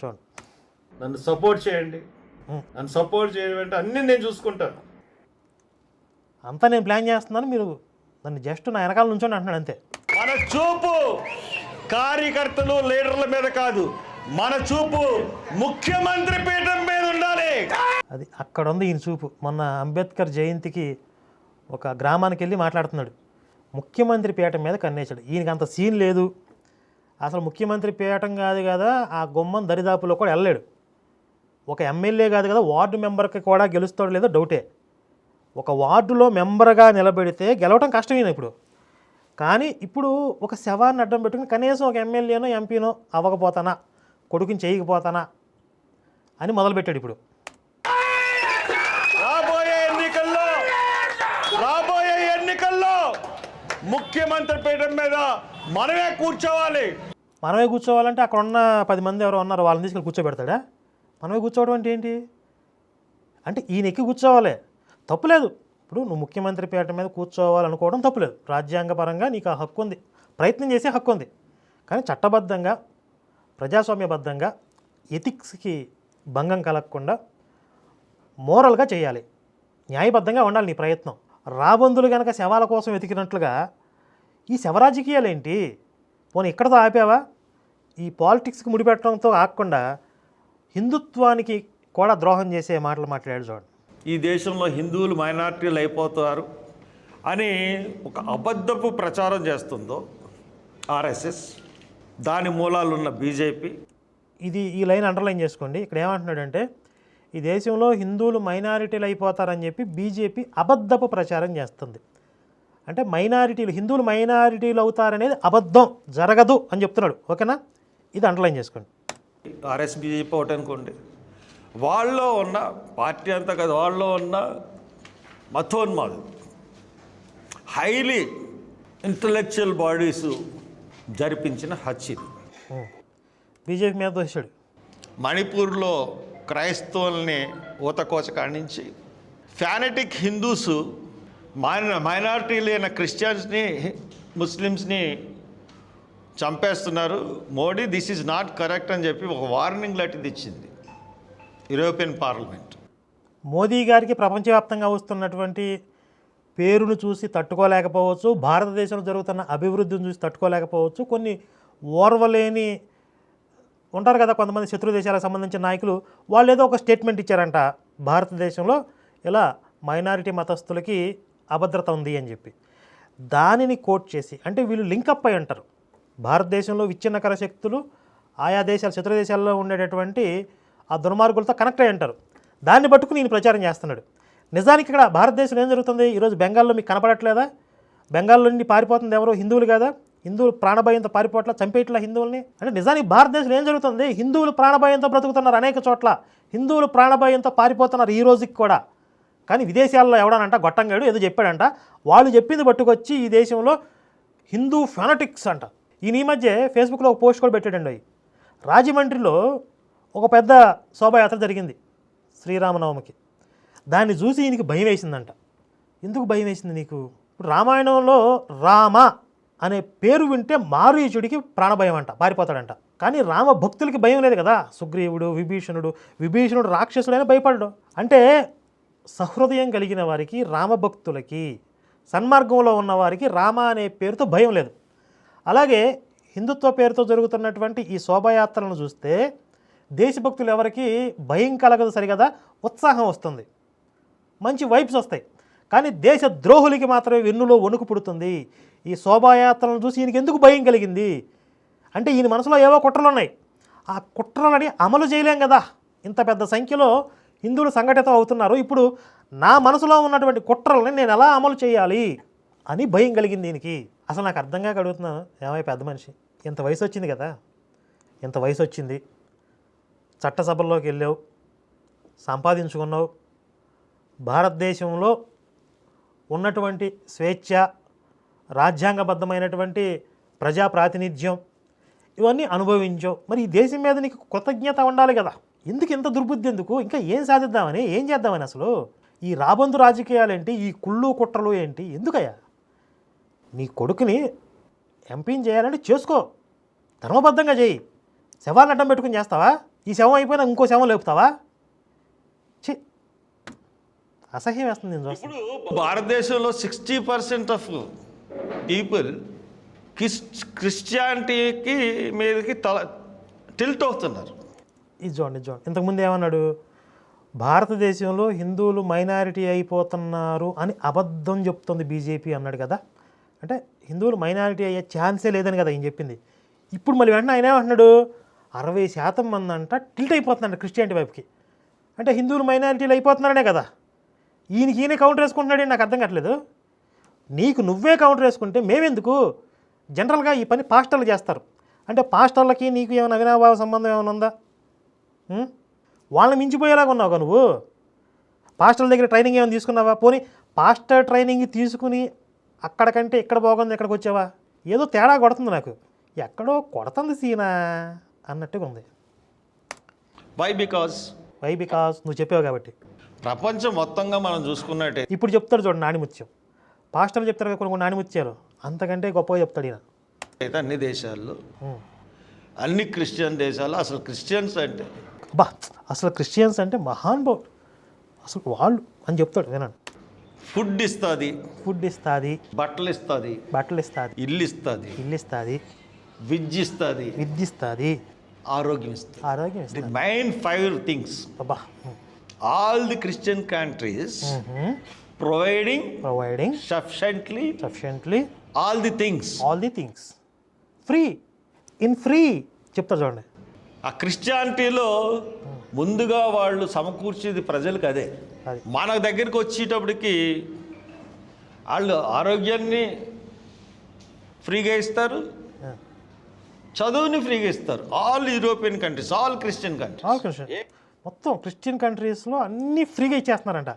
చూడండి నన్ను సపోర్ట్ చేయండి. నన్ను సపోర్ట్ చేయడం అంటే అన్నీ నేను చూసుకుంటాను. అంతా నేను ప్లాన్ చేస్తున్నాను మీరు నన్ను జస్ట్ నా వెనకాల నుంచోండి అంటున్నాడు అంతే. మన చూపు కార్యకర్తలు లీడర్ల మీద కాదు మన చూపు ముఖ్యమంత్రి పీఠం మీద ఉండాలి. అది అక్కడ ఉంది ఈయన చూపు. మొన్న అంబేద్కర్ జయంతికి ఒక గ్రామానికి వెళ్ళి మాట్లాడుతున్నాడు. ముఖ్యమంత్రి పీఠం మీద కన్నేశాడు. ఈయనకి అంత సీన్ లేదు. అసలు ముఖ్యమంత్రి పీఠం కాదు కదా ఆ గుమ్మం దరిదాపులో కూడా వెళ్ళలేడు. ఒక ఎమ్మెల్యే కాదు కదా వార్డు మెంబర్కి కూడా గెలుస్తాడు లేదో డౌటే. ఒక వార్డులో మెంబర్గా నిలబెడితే గెలవటం కష్టమైన ఇప్పుడు? కానీ ఇప్పుడు ఒక శవాన్ని అడ్డం పెట్టుకుని కనీసం ఒక ఎమ్మెల్యేనో ఎంపీనో అవ్వకపోతానా? కొడుకుని చేయకపోతానా? అని మొదలుపెట్టాడు ఇప్పుడు. రాబోయే ఎన్నికల్లో రాబోయే ఎన్నికల్లో ముఖ్యమంత్రి పీఠం మీద మనమే కూర్చోవాలి. మనమే కూర్చోవాలంటే అక్కడ ఉన్న పది మంది ఎవరో ఉన్నారు వాళ్ళని తీసుకెళ్ళి కూర్చోబెడతాడా? మనమే కూర్చోవడం అంటే ఏంటి? అంటే ఈయన ఎక్కి కూర్చోవాలి. తప్పులేదు ఇప్పుడు నువ్వు ముఖ్యమంత్రి పీఠం మీద కూర్చోవాలనుకోవడం తప్పులేదు రాజ్యాంగపరంగా నీకు ఆ హక్కు ఉంది. ప్రయత్నం చేసే హక్కు ఉంది. కానీ చట్టబద్ధంగా ప్రజాస్వామ్యబద్ధంగా ఎథిక్స్కి భంగం కలగకుండా మోరల్గా చేయాలి. న్యాయబద్ధంగా ఉండాలి నీ ప్రయత్నం. రాబందులు కనుక శవాల కోసం వెతికినట్లుగా ఈ శవరాజకీయాలు ఏంటి? పోనీ ఇక్కడతో ఆపావా? ఈ పాలిటిక్స్కి ముడిపెట్టడంతో ఆగకుండా హిందుత్వానికి కూడా ద్రోహం చేసే మాటలు మాట్లాడాడు చూడండి. ఈ దేశంలో హిందువులు మైనార్టీలు అయిపోతారు అని ఒక అబద్ధపు ప్రచారం చేస్తుందో ఆర్ఎస్ఎస్ దాని మూలాలు ఉన్న బీజేపీ. ఇది ఈ లైన్ అండర్లైన్ చేసుకోండి. ఇక్కడ ఏమంటున్నాడంటే ఈ దేశంలో హిందువులు మైనారిటీలు అయిపోతారని చెప్పి బీజేపీ అబద్ధపు ప్రచారం చేస్తుంది. అంటే మైనారిటీలు హిందువులు మైనారిటీలు అవుతారనేది అబద్ధం జరగదు అని చెప్తున్నాడు. ఓకేనా? ఇది అండర్లైన్ చేసుకోండి. ఆర్ఎస్ బీజేపీ ఒకటి అనుకోండి. వాళ్ళలో ఉన్న పార్టీ అంతా కదా వాళ్ళలో ఉన్న మతోన్మాదు హైలీ ఇంటలెక్చువల్ బాడీస్ జరిపించిన హత్య. బీజేపీ మీద దోశాడు మణిపూర్లో క్రైస్తవుల్ని ఊతకోచ కాడించి ఫ్యానటిక్ హిందూస్ మైన మైనారిటీలు అయిన క్రిస్టియన్స్ని ముస్లిమ్స్ని చంపేస్తున్నారు. Modi this is not correct అని చెప్పి ఒక వార్నింగ్ లాంటిది ఇచ్చింది యూరోపియన్ పార్లమెంట్. మోదీ గారికి ప్రపంచవ్యాప్తంగా వస్తున్నటువంటి పేరును చూసి తట్టుకోలేకపోవచ్చు భారతదేశంలో జరుగుతున్న అభివృద్ధిని చూసి తట్టుకోలేకపోవచ్చు. కొన్ని ఓర్వలేని ఉంటారు కదా కొంతమంది శత్రు దేశాలకు సంబంధించిన నాయకులు వాళ్ళు ఏదో ఒక స్టేట్మెంట్ ఇచ్చారంట. భారతదేశంలో ఇలా మైనారిటీ మతస్థులకి అభద్రత ఉంది అని చెప్పి. దానిని కోట్ చేసి అంటే వీళ్ళు లింకప్ అయి ఉంటారు. భారతదేశంలో విచ్ఛిన్నకర శక్తులు ఆయా దేశాలు శత్రు దేశాల్లో ఉండేటటువంటి ఆ దుర్మార్గులతో కనెక్ట్ అయి ఉంటారు. దాన్ని పట్టుకుని ఈయన ప్రచారం చేస్తున్నాడు. నిజానికి ఇక్కడ భారతదేశంలో ఏం జరుగుతుంది? ఈరోజు బెంగాల్లో మీకు కనపడట్లేదా? బెంగాల్ నుండి పారిపోతుంది ఎవరో హిందువులు కదా? హిందువులు ప్రాణభయంతో పారిపోవట్ల చంపేట్లా హిందువుల్ని? అంటే నిజానికి భారతదేశంలో ఏం జరుగుతుంది? హిందువులు ప్రాణభయంతో బ్రతుకుతున్నారు అనేక చోట్ల. హిందువులు ప్రాణభయంతో పారిపోతున్నారు ఈ రోజుకి కూడా. కానీ విదేశాల్లో ఎవడనంట? గొట్టంగాడు ఏదో చెప్పాడంట. వాళ్ళు చెప్పింది పట్టుకొచ్చి ఈ దేశంలో హిందూ ఫెనటిక్స్ అంట. ఈయన ఈ మధ్య ఫేస్బుక్లో ఒక పోస్ట్ కూడా పెట్టాడండి అవి రాజమండ్రిలో ఒక పెద్ద శోభాయాత్ర జరిగింది శ్రీరామనవమికి. దాన్ని చూసి ఈయనకి భయం వేసిందంట. ఎందుకు భయం వేసింది నీకు? ఇప్పుడు రామాయణంలో రామ అనే పేరు వింటే మారీచుడికి ప్రాణభయం అంట పారిపోతాడంట. కానీ రామ భక్తులకి భయం లేదు కదా. సుగ్రీవుడు విభీషణుడు విభీషణుడు రాక్షసుడైనా భయపడడు. అంటే సహృదయం కలిగిన వారికి రామభక్తులకి సన్మార్గంలో ఉన్నవారికి రామ అనే పేరుతో భయం లేదు. అలాగే హిందుత్వ పేరుతో జరుగుతున్నటువంటి ఈ శోభాయాత్రలను చూస్తే దేశభక్తులు ఎవరికి భయం కలగదు సరిగదా ఉత్సాహం వస్తుంది. మంచి వైబ్స్ వస్తాయి. కానీ దేశ ద్రోహులకి మాత్రమే వెన్నులో వణుకు పుడుతుంది. ఈ శోభాయాత్రలను చూసి ఈయనకి ఎందుకు భయం కలిగింది? అంటే ఈయన మనసులో ఏవో కుట్రలు ఉన్నాయి. ఆ కుట్రలని అమలు చేయలేం కదా. ఇంత పెద్ద సంఖ్యలో హిందువులు సంఘటితం అవుతున్నారు. ఇప్పుడు నా మనసులో ఉన్నటువంటి కుట్రల్ని నేను ఎలా అమలు చేయాలి అని భయం కలిగింది దీనికి. అసలు నాకు అర్థం కాక అడుగుతున్నాను ఏమై పెద్ద మనిషి ఇంత వయసు వచ్చింది కదా ఇంత వయసు వచ్చింది చట్టసభల్లోకి వెళ్ళావు సంపాదించుకున్నావు భారతదేశంలో ఉన్నటువంటి స్వేచ్ఛ రాజ్యాంగబద్ధమైనటువంటి ప్రజా ప్రాతినిధ్యం ఇవన్నీ అనుభవించావు. మరి ఈ దేశం మీద నీకు కృతజ్ఞత ఉండాలి కదా. ఎందుకు ఇంత దుర్బుద్ధి ఎందుకు? ఇంకా ఏం సాధిద్దామని ఏం చేద్దామని అసలు? ఈ రాబందు రాజకీయాలు ఏంటి ఈ కుళ్ళు కుట్రలు ఏంటి? ఎందుకయ్యా? నీ కొడుకుని ఎంపీని చేయాలంటే చేసుకో. ధర్మబద్ధంగా చేయి. శవాన్ని అడ్డం పెట్టుకుని చేస్తావా? ఈ శవం అయిపోయినా ఇంకో శవం లేపుతావా? ఛీ! అసహ్యం వేస్తుంది నేను ఇప్పుడు భారతదేశంలో సిక్స్టీ పర్సెంట్ ఆఫ్ పీపుల్ క్రిస్ క్రిస్టియానిటీకి మీదకి తల టిల్ట్ అవుతున్నారు. ఇది చూడండి చూడండి. ఇంతకుముందు ఏమన్నాడు? భారతదేశంలో హిందువులు మైనారిటీ అయిపోతున్నారు అని అబద్ధం చెప్తుంది బీజేపీ అన్నాడు కదా. అంటే హిందువులు మైనారిటీ అయ్యే ఛాన్సే లేదని కదా ఆయన చెప్పింది. ఇప్పుడు మళ్ళీ వెంటనే ఆయన ఏమంటున్నాడు? అరవై శాతం మంది అంట టిల్ట్ అయిపోతున్నాడు క్రిస్టియానిటీ వైపుకి. అంటే హిందువులు మైనారిటీలు అయిపోతున్నారనే కదా. ఈయనకి ఈయన కౌంటర్ వేసుకుంటున్నాడని నాకు అర్థం కావట్లేదు. నీకు నువ్వే కౌంటర్ వేసుకుంటే మేమెందుకు? జనరల్గా ఈ పని పాస్టర్లు చేస్తారు. అంటే పాస్టర్లకి నీకు ఏమైనా అవినాభావ సంబంధం ఏమైనా ఉందా? వాళ్ళని మించిపోయేలాగా ఉన్నావు నువ్వు? పాస్టర్ల దగ్గర ట్రైనింగ్ ఏమైనా తీసుకున్నావా? పోనీ పాస్టర్ ట్రైనింగ్ తీసుకుని అక్కడికంటే ఇక్కడ బాగుంది ఇక్కడికి వచ్చావా? ఏదో తేడా కొడుతుంది నాకు. ఎక్కడో కొడుతుంది సీనా అన్నట్టుగా ఉంది. వై బికాస్ వై బికాస్ నువ్వు చెప్పావు కాబట్టి. ప్రపంచం మొత్తంగా మనం చూసుకున్నట్టే. ఇప్పుడు చెప్తాడు చూడండి నాణిముత్యం. పాస్టర్లు చెప్తారు కదా కొన్ని కొన్ని నాణిముత్యాలు. అంతకంటే గొప్పగా చెప్తాడు ఈయన. అయితే అన్ని దేశాల్లో. అన్ని క్రిస్టియన్ దేశాల్లో అసలు క్రిస్టియన్స్ అంటే బా అసలు క్రిస్టియన్స్ అంటే మహానుభావుడు అసలు వాళ్ళు అని చెప్తాడు వినండి. ఫుడ్ ఇస్తుంది. ఫుడ్ ఇస్తుంది. బట్టలు ఇస్తుంది. బట్టలు ఇస్తుంది. ఇల్లు ఇస్తుంది. ఇల్లు ఇస్తుంది. విద్య ఇస్తుంది. విద్య ఇస్తుంది. ఆరోగ్యం ఇస్తుంది. ఆరోగ్యం ఇస్తుంది. మెయిన్ ఫైవ్ థింగ్స్ అబ్బా. All the Christian countries providing providing sufficiently sufficiently all the things all the things free in free చెప్తారు చూడండి. ఆ క్రిస్టియానిటీలో ముందుగా వాళ్ళు సమకూర్చేది ప్రజలకు అదే. మన దగ్గరికి వచ్చేటప్పటికి వాళ్ళు ఆరోగ్యాన్ని ఫ్రీగా ఇస్తారు. చదువుని ఫ్రీగా ఇస్తారు. All European countries all Christian countries. All Christian. మొత్తం క్రిస్టియన్ కంట్రీస్లో అన్నీ ఫ్రీగా ఇచ్చేస్తున్నారంట.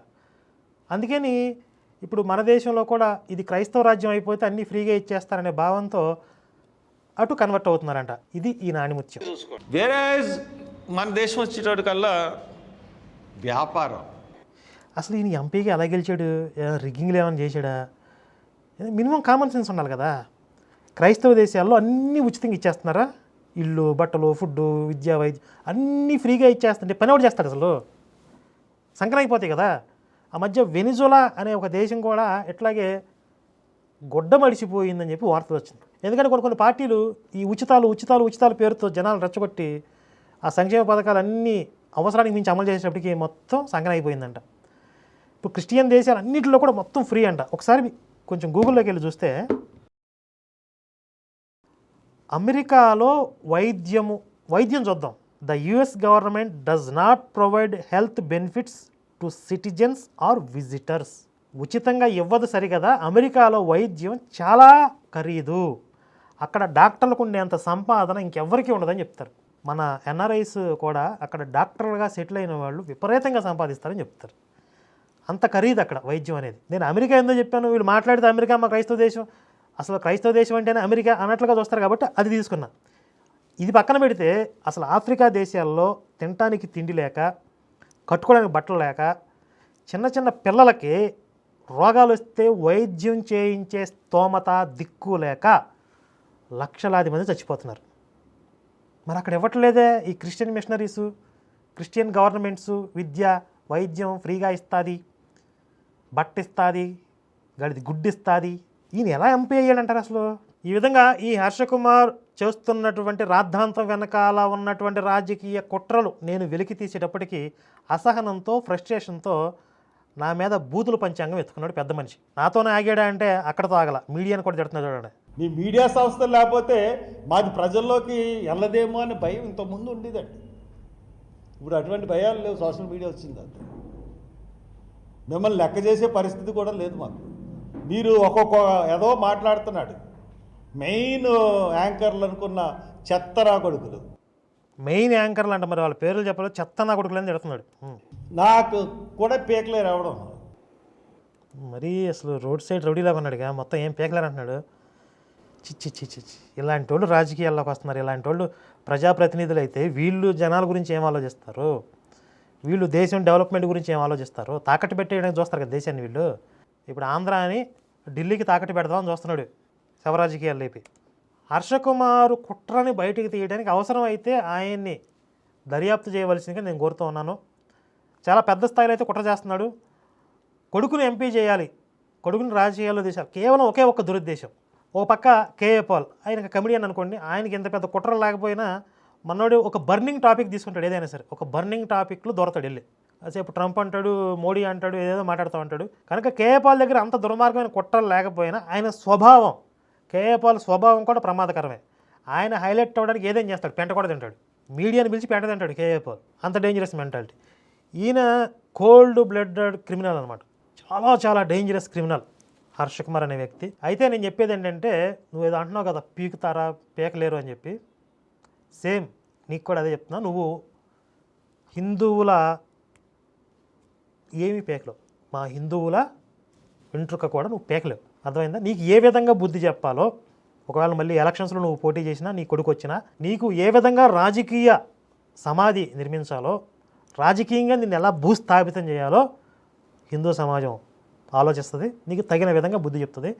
అందుకని ఇప్పుడు మన దేశంలో కూడా ఇది క్రైస్తవ రాజ్యం అయిపోతే అన్నీ ఫ్రీగా ఇచ్చేస్తారనే భావంతో అటు కన్వర్ట్ అవుతున్నారంట. ఇది ఈ నాణిముత్యం వేరే మన దేశం వచ్చేటప్పటికల్లా వ్యాపారం. అసలు ఈయన ఎంపీకి ఎలా గెలిచాడు? రిగ్గింగ్లు ఏమైనా చేశాడా? మినిమం కామన్ సెన్స్ ఉండాలి కదా. క్రైస్తవ దేశాల్లో అన్నీ ఉచితంగా ఇచ్చేస్తున్నారా? ఇల్లు బట్టలు ఫుడ్ విద్య వైద్యం అన్నీ ఫ్రీగా ఇచ్చేస్తుంటే పని ఎవడు చేస్తాడు అసలు? సంక్రాంతి అయిపోతాయి కదా. ఆ మధ్య వెనిజులా అనే ఒక దేశం కూడా ఇట్లాగే గొడ్డ మడిచిపోయిందని చెప్పి వార్తలు వచ్చింది. ఎందుకంటే కొన్ని కొన్ని పార్టీలు ఈ ఉచితాలు ఉచితాలు ఉచితాల పేరుతో జనాలు రెచ్చగొట్టి ఆ సంక్షేమ పథకాలు అన్నీ అవసరానికి మించి అమలు చేసేటప్పటికి మొత్తం సంక్రాంతి అయిపోయిందంట. ఇప్పుడు క్రిస్టియన్ దేశాలు అన్నింటిలో కూడా మొత్తం ఫ్రీ అంట. ఒకసారి కొంచెం గూగుల్లోకి వెళ్ళి చూస్తే అమెరికాలో వైద్యము వైద్యం చూద్దాం. The US government does not provide health benefits to citizens or visitors. ఉచితంగా ఇవ్వదు సరికదా అమెరికాలో వైద్యం చాలా ఖరీదు. అక్కడ డాక్టర్లకు ఉండేంత సంపాదన ఇంకెవ్వరికీ ఉండదని చెప్తారు. మన ఎన్ఆర్ఐస్ కూడా అక్కడ డాక్టర్గా సెటిల్ అయిన వాళ్ళు విపరీతంగా సంపాదిస్తారని చెప్తారు. అంత ఖరీదు అక్కడ వైద్యం అనేది. నేను అమెరికా ఏందో చెప్పాను? వీళ్ళు మాట్లాడితే అమెరికా మా క్రైస్తవ దేశం. అసలు క్రైస్తవ దేశం అంటేనే అమెరికా అన్నట్లుగా చూస్తారు కాబట్టి అది తీసుకున్నా. ఇది పక్కన పెడితే అసలు ఆఫ్రికా దేశాల్లో తినటానికి తిండి లేక కట్టుకోవడానికి బట్టలు లేక చిన్న చిన్న పిల్లలకి రోగాలు వస్తే వైద్యం చేయించే స్తోమత దిక్కు లేక లక్షలాది మంది చచ్చిపోతున్నారు. మరి అక్కడ ఇవ్వట్లేదే ఈ క్రిస్టియన్ మిషనరీసు క్రిస్టియన్ గవర్నమెంట్స్ విద్య వైద్యం ఫ్రీగా ఇస్తుంది బట్టిస్తుంది గడిది గుడ్డిస్తుంది. ఈయన ఎలా ఎంపీ అయ్యాడంటారు అసలు? ఈ విధంగా ఈ హర్షకుమార్ చేస్తున్నటువంటి రాద్ధాంతం వెనకాల ఉన్నటువంటి రాజకీయ కుట్రలు నేను వెలికి తీసేటప్పటికీ అసహనంతో ఫ్రస్ట్రేషన్తో నా మీద బూతులు పంచాంగం ఎత్తుకున్నాడు పెద్ద మనిషి. నాతోనే ఆగాడా అంటే అక్కడతో ఆగల. మీడియాని కూడా తిడుతున్నాడు చూడండి. మీ మీడియా సంస్థలు లేకపోతే మాది ప్రజల్లోకి వెళ్ళదేమో అని భయం ఇంతకుముందు ఉండేదండి. ఇప్పుడు అటువంటి భయాలు లేవు. సోషల్ మీడియా వచ్చింది అంతే. మిమ్మల్ని లెక్క చేసే పరిస్థితి కూడా లేదు మాకు. మీరు ఒక్కొక్క ఏదో మాట్లాడుతున్నాడు. మెయిన్ యాంకర్లు అనుకున్న చెత్తరా కొడుకులు. మెయిన్ యాంకర్లు అంట మరి వాళ్ళ పేర్లు చెప్పలేదు చెత్త నా కొడుకులని తిడుతున్నాడు. నాకు కూడా పీకలే రావడం మరీ అసలు రోడ్ సైడ్ రౌడీలాగా ఉన్నాడుగా మొత్తం ఏం పేకలేరు అంటున్నాడు. చిచ్చి చిచ్చి చి ఇలాంటి వాళ్ళు రాజకీయాల్లోకి వస్తున్నారు. ఇలాంటి వాళ్ళు ప్రజాప్రతినిధులు అయితే వీళ్ళు జనాల గురించి ఏం ఆలోచిస్తారు? వీళ్ళు దేశం డెవలప్మెంట్ గురించి ఏం ఆలోచిస్తారు? తాకట్టు పెట్టేయడానికి చూస్తారు కదా దేశాన్ని వీళ్ళు. ఇప్పుడు ఆంధ్ర అని ఢిల్లీకి తాకట్టు పెడదామని చూస్తున్నాడు శవరాజకీయాలు లేపి. హర్షకుమారు కుట్రని బయటికి తీయడానికి అవసరం అయితే ఆయన్ని దర్యాప్తు చేయవలసిందిగా నేను కోరుతూ ఉన్నాను. చాలా పెద్ద స్థాయిలో అయితే కుట్ర చేస్తున్నాడు. కొడుకుని ఎంపీ చేయాలి. కొడుకుని రాజకీయాల్లో తీశారు కేవలం ఒకే ఒక్క దురుద్దేశం. ఒక పక్క కేఏ పాల్ ఆయన కమిడియన్ అనుకోండి ఆయనకి ఎంత పెద్ద కుట్ర లేకపోయినా మనోడు ఒక బర్నింగ్ టాపిక్ తీసుకుంటాడు ఏదైనా సరే. ఒక బర్నింగ్ టాపిక్లో దొరతాడు వెళ్ళి. అసేపు ట్రంప్ అంటాడు మోడీ అంటాడు ఏదేదో మాట్లాడుతూ ఉంటాడు. కనుక కేఏ పాల్ దగ్గర అంత దుర్మార్గమైన కుట్రలు లేకపోయినా ఆయన స్వభావం కేఏ పాల్ స్వభావం కూడా ప్రమాదకరమే. ఆయన హైలైట్ అవ్వడానికి ఏదేం చేస్తాడు? పెంట కూడా తింటాడు. మీడియాని పిలిచి పెంట తింటాడు కేఏ పాల్ అంత డేంజరస్ మెంటాలిటీ ఈయన కోల్డ్ బ్లడెడ్ క్రిమినల్ అనమాట చాలా చాలా డేంజరస్ క్రిమినల్. హర్ష కుమార్ అనే వ్యక్తి. అయితే నేను చెప్పేది ఏంటంటే నువ్వు ఏదో అంటున్నావు కదా పీకుతారా పీకలేరు అని చెప్పి. సేమ్ నీకు కూడా అదే చెప్తున్నా. నువ్వు హిందువుల ఏమీ పేకలేవు. మా హిందువుల వెంట్రుక కూడా నువ్వు పేకలేవు. అర్థమైందా? నీకు ఏ విధంగా బుద్ధి చెప్పాలో ఒకవేళ మళ్ళీ ఎలక్షన్స్లో నువ్వు పోటీ చేసినా నీ కొడుకు వచ్చినా నీకు ఏ విధంగా రాజకీయ సమాధి నిర్మించాలో రాజకీయంగా నిన్ను ఎలా భూస్థాపితం చేయాలో హిందూ సమాజం ఆలోచిస్తుంది. నీకు తగిన విధంగా బుద్ధి చెప్తుంది.